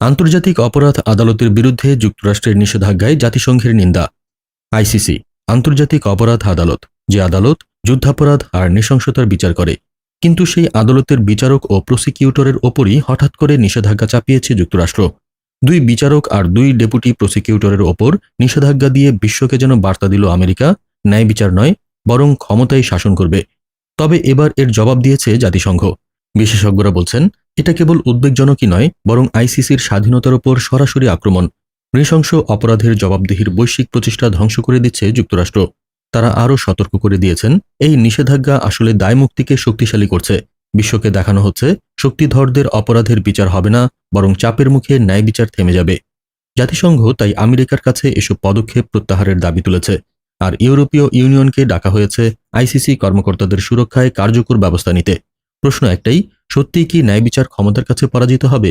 আন্তর্জাতিক অপরাধ আদালতের বিরুদ্ধে যুক্তরাষ্ট্রের নিষেধাজ্ঞায় জাতিসংঘের নিন্দা। আইসিসি আন্তর্জাতিক অপরাধ আদালত, যে আদালত যুদ্ধাপরাধ আর নৃশংসতার বিচার করে, কিন্তু সেই আদালতের বিচারক ও প্রসিকিউটরের ওপরই হঠাৎ করে নিষেধাজ্ঞা চাপিয়েছে যুক্তরাষ্ট্র। দুই বিচারক আর দুই ডেপুটি প্রসিকিউটরের ওপর নিষেধাজ্ঞা দিয়ে বিশ্বকে যেন বার্তা দিল আমেরিকা, ন্যায় বিচার নয়, বরং ক্ষমতাই শাসন করবে। তবে এবার এর জবাব দিয়েছে জাতিসংঘ। বিশেষজ্ঞরা বলছেন এটা কেবল উদ্বেগজনকই নয়, বরং আইসিসির স্বাধীনতার ওপর সরাসরি আক্রমণ। নৃশংস অপরাধের জবাবদিহির বৈশ্বিক প্রচেষ্টা ধ্বংস করে দিচ্ছে যুক্তরাষ্ট্র। তারা আরও সতর্ক করে দিয়েছেন, এই নিষেধাজ্ঞা আসলে দায়মুক্তিকে শক্তিশালী করছে। বিশ্বকে দেখানো হচ্ছে, শক্তিধরদের অপরাধের বিচার হবে না, বরং চাপের মুখে ন্যায় বিচার থেমে যাবে। জাতিসংঘ তাই আমেরিকার কাছে এসব পদক্ষেপ প্রত্যাহারের দাবি তুলেছে, আর ইউরোপীয় ইউনিয়নকে ডাকা হয়েছে আইসিসি কর্মকর্তাদের সুরক্ষায় কার্যকর ব্যবস্থা নিতে। প্রশ্ন একটাই সত্যিই কি ন্যায় বিচার ক্ষমতার কাছে পরাজিত হবে?